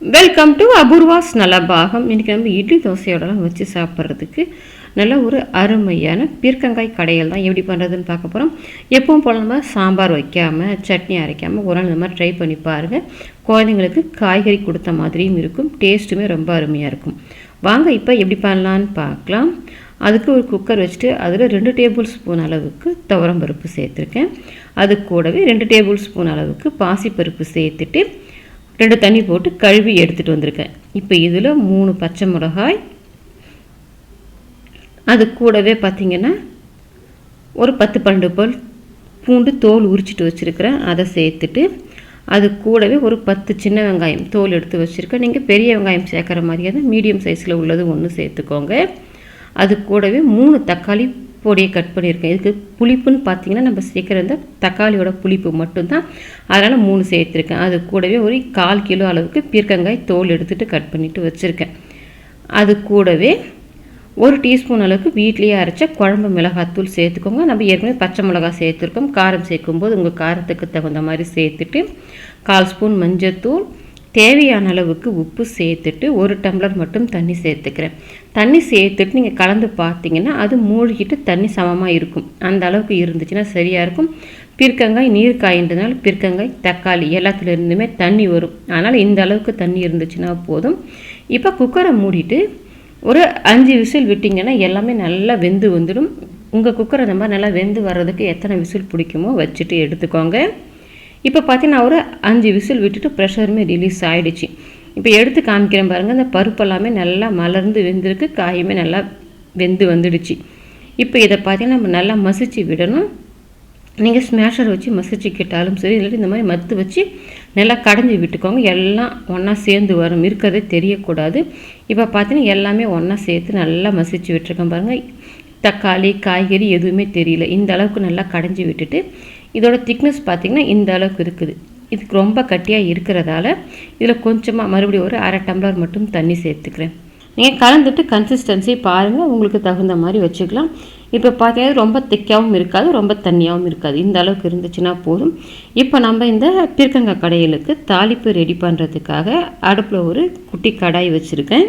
Welcome to Apoorva's Nalabagam இன்றைக்கி நம்ம இட்லி தோசையோடலாம் வச்சு சாப்பிட்றதுக்கு நல்ல ஒரு அருமையான பீர்க்கங்காய் கடைகள் தான் எப்படி பண்ணுறதுன்னு பார்க்க போகிறோம் எப்பவும் போல நம்ம சாம்பார் வைக்காமல் சட்னி அரைக்காமல் ஒரு நாள் இந்த மாதிரி ட்ரை பண்ணி பாருங்கள் குழந்தைங்களுக்கு காய்கறி கொடுத்த மாதிரியும் இருக்கும். டேஸ்ட்டுமே ரொம்ப அருமையாக இருக்கும். வாங்க இப்போ எப்படி பண்ணலான்னு பார்க்கலாம். அதுக்கு ஒரு குக்கர் வச்சுட்டு அதில் ரெண்டு டேபிள் ஸ்பூன் அளவுக்கு துவரம் பருப்பு சேர்த்துருக்கேன். அது கூடவே ரெண்டு டேபிள் ஸ்பூன் அளவுக்கு பாசிப்பருப்பு சேர்த்துட்டு ரெண்டு தண்ணி போட்டு கழுவி எடுத்துகிட்டு வந்திருக்கேன். இப்போ இதில் மூணு பச்சை மிளகாய் அது கூடவே பார்த்திங்கன்னா ஒரு பத்து பன்னெண்டு பல் பூண்டு தோல் உரிச்சிட்டு வச்சுருக்கிறேன். அதை சேர்த்துட்டு அது கூடவே ஒரு பத்து சின்ன வெங்காயம் தோல் எடுத்து வச்சுருக்கேன். நீங்கள் பெரிய வெங்காயம் சேர்க்குற மாதிரியே தான் மீடியம் சைஸில் உள்ளது ஒன்று சேர்த்துக்கோங்க. அது கூடவே மூணு தக்காளி பொடியை கட் பண்ணியிருக்கேன். இதுக்கு புளிப்புன்னு பார்த்தீங்கன்னா நம்ம சேர்க்குற இந்த தக்காளியோட புளிப்பு மட்டும்தான் அதனால் மூணு சேர்த்துருக்கேன். அது கூடவே ஒரு கால் கிலோ அளவுக்கு பீர்க்கங்காய் தோல் எடுத்துகிட்டு கட் பண்ணிவிட்டு வச்சுருக்கேன். அது கூடவே ஒரு டீஸ்பூன் அளவுக்கு வீட்லேயே அரைச்ச குழம்பு மிளகாத்தூள் சேர்த்துக்கோங்க. நம்ம ஏற்கனவே பச்சை மிளகா சேர்த்துருக்கோம். காரம் சேர்க்கும்போது உங்கள் காரத்துக்கு தகுந்த மாதிரி சேர்த்துட்டு கால் ஸ்பூன் மஞ்சத்தூள் தேவையான அளவுக்கு உப்பு சேர்த்துட்டு ஒரு டம்ளர் மட்டும் தண்ணி சேர்த்துக்கிறேன். தண்ணி சேர்த்துட்டு நீங்கள் கலந்து பார்த்தீங்கன்னா அது மூழ்கிட்டு தண்ணி சமமாக இருக்கும். அந்த அளவுக்கு இருந்துச்சுன்னா சரியாக இருக்கும். பிற்கங்காய் நீர் காயின்றதுனால பிற்கங்காய் தக்காளி எல்லாத்துலேருந்துமே தண்ணி வரும். அதனால் இந்த அளவுக்கு தண்ணி இருந்துச்சுன்னா போதும். இப்போ குக்கரை மூடிட்டு ஒரு அஞ்சு விசில் விட்டிங்கன்னா எல்லாமே நல்லா வெந்து வந்துடும். உங்கள் குக்கரை அந்த மாதிரி நல்லா வெந்து வர்றதுக்கு எத்தனை விசில் பிடிக்குமோ வச்சுட்டு எடுத்துக்கோங்க. இப்போ பார்த்தீங்கன்னா ஒரு அஞ்சு விசில் விட்டுட்டு ப்ரெஷருமே ரிலீஸ் ஆகிடுச்சு இப்போ எடுத்து காமிக்கிறேன் பாருங்கள் அந்த பருப்பு எல்லாமே நல்லா மலர்ந்து வெந்திருக்கு காயுமே நல்லா வெந்து வந்துடுச்சு. இப்போ இதை பார்த்தீங்கன்னா நம்ம நல்லா மசிச்சு விடணும். நீங்கள் ஸ்மேஷர் வச்சு மசிச்சுக்கிட்டாலும் சரி இல்லாட்டி இந்த மாதிரி மத்து வச்சு நல்லா கடைஞ்சி விட்டுக்கோங்க. எல்லாம் ஒன்றா சேர்ந்து வரும் இருக்கிறதே தெரியக்கூடாது. இப்போ பார்த்தீங்கன்னா எல்லாமே ஒன்றா சேர்த்து நல்லா மசிச்சு விட்டுருக்கேன் பாருங்கள் தக்காளி காய்கறி எதுவுமே தெரியல. இந்த அளவுக்கு நல்லா கடைஞ்சி விட்டுட்டு இதோட திக்னஸ் பார்த்திங்கன்னா இந்த அளவுக்கு இருக்குது. இதுக்கு ரொம்ப கட்டியாக இருக்கிறதால இதில் கொஞ்சமாக மறுபடியும் ஒரு அரை டம்ளர் மட்டும் தண்ணி சேர்த்துக்கிறேன். நீங்கள் கலந்துட்டு கன்சிஸ்டன்சி பாருங்கள் உங்களுக்கு தகுந்த மாதிரி வச்சுக்கலாம். இப்போ பார்த்தீங்கன்னா ரொம்ப திக்காகவும் இருக்காது ரொம்ப தண்ணியாகவும் இருக்காது. இந்த அளவுக்கு இருந்துச்சுன்னா போதும். இப்போ நம்ம இந்த பீர்க்கங்காய் கடையிலுக்கு தாளிப்பு ரெடி பண்ணுறதுக்காக அடுப்பில் ஒரு குட்டி கடாய் வச்சுருக்கேன்.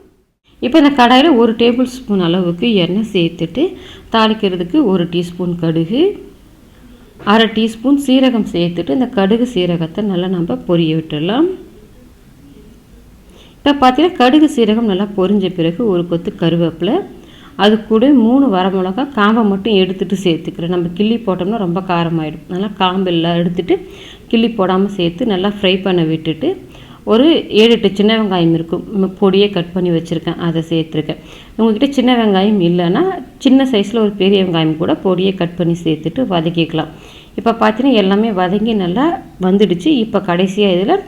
இப்போ இந்த கடாயில் ஒரு டேபிள் ஸ்பூன் அளவுக்கு எண்ணெய் சேர்த்துட்டு தாளிக்கிறதுக்கு ஒரு டீஸ்பூன் கடுகு அரை டீஸ்பூன் சீரகம் சேர்த்துட்டு இந்த கடுகு சீரகத்தை நல்லா நம்ம பொரிய விட்டுடலாம். இப்போ பார்த்தீங்கன்னா கடுகு சீரகம் நல்லா பொரிஞ்ச பிறகு ஒரு கொத்து கருவேப்பிலை அது கூட மூணு வரமிளகா காம்பை மட்டும் எடுத்துகிட்டு சேர்த்துக்கிறேன். நம்ம கிள்ளி போட்டோம்னா ரொம்ப காரமாயிடும். நல்லா காம்பெல்லாம் எடுத்துகிட்டு கிள்ளி போடாமல் சேர்த்து நல்லா ஃப்ரை பண்ண விட்டுட்டு ஒரு ஏழு எட்டு சின்ன வெங்காயம் இருக்கும். பொடியே கட் பண்ணி வச்சுருக்கேன். அதை சேர்த்துருக்கேன். உங்கள்கிட்ட சின்ன வெங்காயம் இல்லைன்னா சின்ன சைஸில் ஒரு பெரிய வெங்காயம் கூட பொடியை கட் பண்ணி சேர்த்துட்டு வதக்கிக்கலாம். இப்போ பார்த்தீங்கன்னா எல்லாமே வதங்கி நல்லா வந்துடுச்சு. இப்போ கடைசியாக இதில்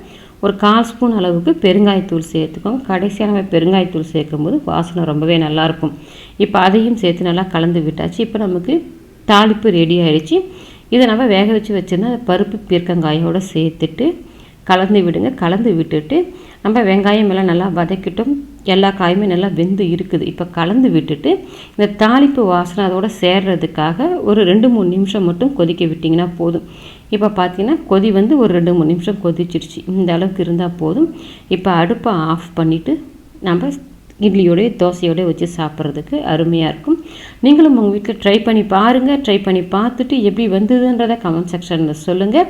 ஒரு கால் ஸ்பூன் அளவுக்கு பெருங்காயத்தூள் சேர்த்துக்கோங்க. கடைசியாக நம்ம பெருங்காயத்தூள் சேர்க்கும்போது வாசனை ரொம்பவே நல்லாயிருக்கும் இப்போ அதையும் சேர்த்து நல்லா கலந்து விட்டாச்சு. இப்போ நமக்கு தாளிப்பு ரெடி ஆகிடுச்சு இதை நம்ம வேக வச்சு வச்சுருந்தா பருப்பு பீர்க்கங்காயோடு சேர்த்துட்டு கலந்து விடுங்க. கலந்து விட்டுட்டு நம்ம வெங்காயம் எல்லாம் நல்லா வதக்கிட்டோம். எல்லா காயுமே நல்லா வெந்து இருக்குது. இப்போ கலந்து விட்டுட்டு இந்த தாளிப்பு வாசனை அதோட சேர்றதுக்காக ஒரு ரெண்டு மூணு நிமிஷம் மட்டும் கொதிக்க விட்டிங்கன்னா போதும். இப்போ பார்த்தீங்கன்னா கொதி வந்து ஒரு ரெண்டு மூணு நிமிஷம் கொதிச்சிருச்சு. இந்த அளவுக்கு இருந்தால் போதும். இப்போ அடுப்பை ஆஃப் பண்ணிவிட்டு நம்ம இட்லியோடய தோசையோடய வச்சு சாப்பிட்றதுக்கு அருமையாக இருக்கும். நீங்களும் உங்கள் வீட்டில் ட்ரை பண்ணி பாருங்கள் ட்ரை பண்ணி பார்த்துட்டு எப்படி வந்ததுன்றதை கமெண்ட் செக்ஷனில் சொல்லுங்கள்